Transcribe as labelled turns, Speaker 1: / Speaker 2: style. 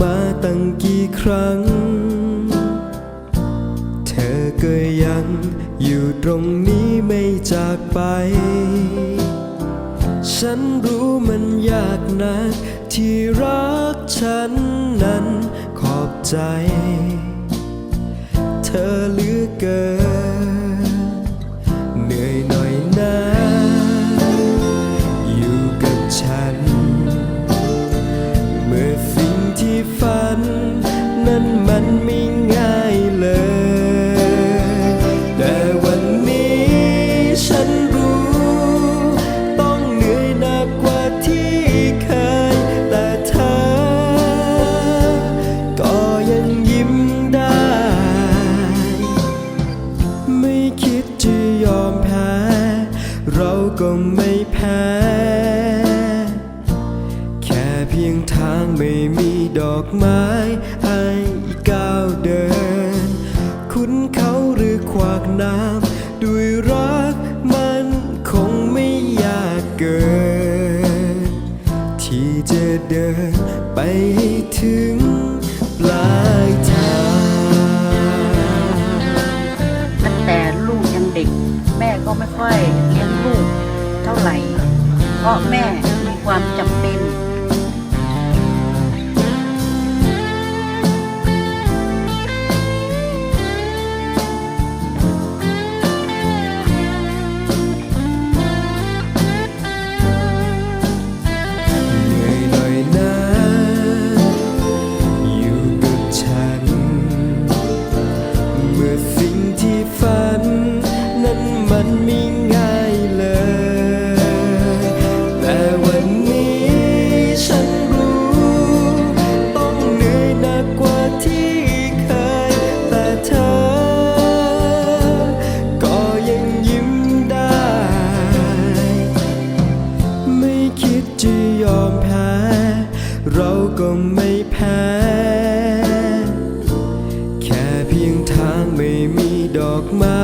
Speaker 1: มาตั้งกี่ครั้ง เธอก็ยังอยู่ตรงนี้ไม่จากไป ฉันรู้มันยากนักที่รักฉันนั้นขอบใจ เธอเหลือเกิน นั้นมันไม่ง่ายเลย แต่วันนี้ฉันรู้ ต้องเหนื่อยหนักกว่าที่เคย แต่เธอ ก็ยังยิ้มได้ ไม่คิดจะยอมแพ้ เราก็ไม่แพ้ แค่เพียงทางไม่มีดอกไม้ากน้ำด้วยรักมันคงไม่ยากเกิน ที่จะเดินไปให้ถึงปลายทาง
Speaker 2: ตั้งแต่ลูกยังเด็ก แม่ก็ไม่ค่อยเลี้ยงลูกเท่าไหร่ เพราะแม่มีความจำเป็น
Speaker 1: อกไม้ใ